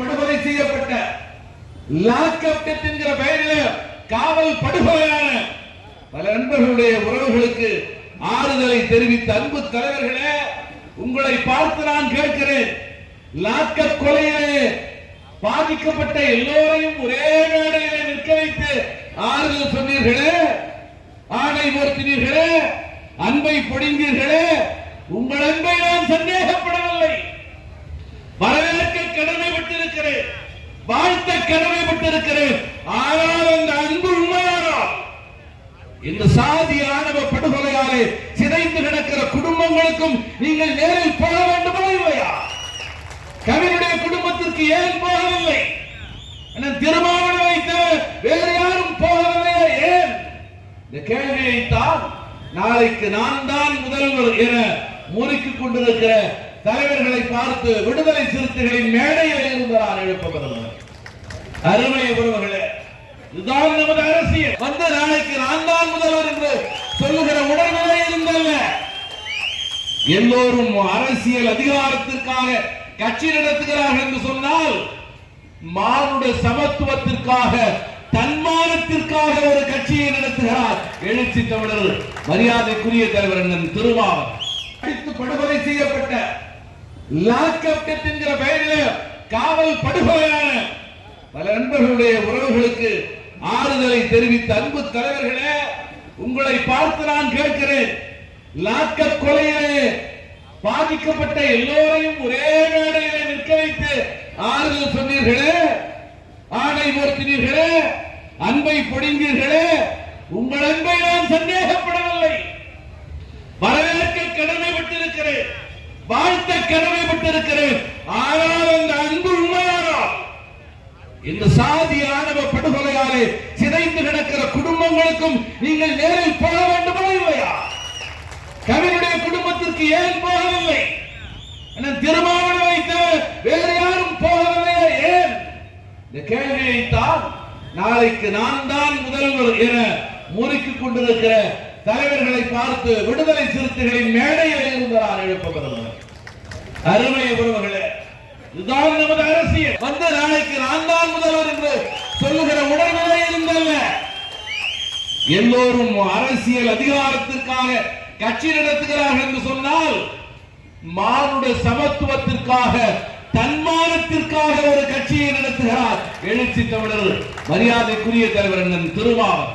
படுகொலை செய்யப்பட்ட lockup death என்கிற பெயரில் காவல் படுகொலையான பல நண்பர்களுடைய உறவுகளுக்கு ஆறுதலை தெரிவித்த அன்பு தலைவர்களே உங்களை பார்த்து நான் கேட்கிறேன். லாக்அப் கொலையிலே பாதிக்கப்பட்ட எல்லோரையும் ஒரே மேடையிலே நிற்க வைத்து ஆறுதல் சொன்னீர்களே ஆணை உயர்த்தினீர்களே அன்பை பொடிந்தீர்களே உங்கள் அன்பை நான் சந்தேகப்படவில்லை வரவேற்க கடமைப்பட்டிருக்கிறேன் வாழ்த்த கடமைப்பட்டிருக்கிறேன் ஆனால் அந்த அன்பு உண்மையானால் இந்த சாதி ஆணவ படுகொலையாலே சிதைந்து கிடக்கிற குடும்பங்களுக்கும் நீங்கள் நேரில் போக வேண்டுமா இல்லையா? கவினுடைய குடும்பத்திற்கு ஏன் போகவில்லை? அண்ணன் திருமாவளவை தவிர வேறு யாரும் போகவில்லையா ஏன்? இந்த கேள்வியைத்தான் நாளைக்கு நான் தான் முதல்வர் என முறுக்கிக் கொண்டிருக்கிற தலைவர்களை பார்த்து விடுதலை சிறுத்தைகளின் மேடையில் இருந்து நான் எழுப்ப அருமை உறவுகளே இதுதான் நமது அரசியல். வந்த நாளைக்கு நான் தான் முதல்வர் என்று சொல்லுகிற உடல்நிலை இருந்தல்ல. எல்லோரும் அரசியல் அதிகாரத்திற்காக கட்சி நடத்துகிறார்கள் என்று சொன்னால் மானுட சமத்துவத்திற்காக தன்மானத்திற்காக ஒரு கட்சியை நடத்துகிறார். எழுச்சி தமிழர் மரியாதைக்குரிய தலைவர் அண்ணன் திருமாவன் அடித்து படுகொலை செய்யப்பட்ட லாக்அப் என்கிற பெயரில் காவல் படுகொலையான நண்பர்களுடைய உறவுகளுக்கு ஆறுதலை தெரிவித்த அன்பு தலைவர்களே உங்களை பார்த்து நான் கேட்கிறேன். லாக்அப் கொலையிலே பாதிக்கப்பட்ட எல்லோரையும் ஒரே மேடையிலே நிற்க வைத்து ஆறுதல் சொன்னீர்களே ஆணை போர்த்தினீர்களே அன்பை பொடிந்தீர்களே உங்கள் அன்பை நான் சந்தேகப்படவில்லை. வரவேற்க கடமைப்பட்டிருக்கிறேன் வாழ்த்த கடமைப்பட்டிருக்கிறேன். ஆனால் இந்த சாதி ஆணவ படுகொலையாலே சிதைந்து கிடக்கிற குடும்பங்களுக்கும் நீங்கள் நேரில் போக வேண்டுமா இல்லையா? கவினுடைய குடும்பத்திற்கு ஏன் போகவில்லை? அண்ணன் வைத்த வேறு யாரும் போகவில்லை ஏன்? இந்த கேள்வியைத்தான் நாளைக்கு நான் தான் முதல்வர் என முறுக்கிக் கொண்டிருக்கிற தலைவர்களை பார்த்து விடுதலை சிறுத்தைகளின் மேடையில் இருந்து நான் எழுப்ப அருமை உறவுகள் இதுதான் நமது அரசியல். வந்த நாளைக்கு நான் தான் முதல்வர் என்று சொல்லுகிற உடல்நிலை இருந்தல்ல. எல்லோரும் அரசியல் அதிகாரத்திற்காக கட்சி நடத்துகிறார்கள் என்று சொன்னால் மானுட சமத்துவத்திற்காக தன்மானத்திற்காக ஒரு கட்சியை நடத்துகிறார். எழுச்சி தமிழர் மரியாதைக்குரிய தலைவர் அண்ணன் திருமாவன்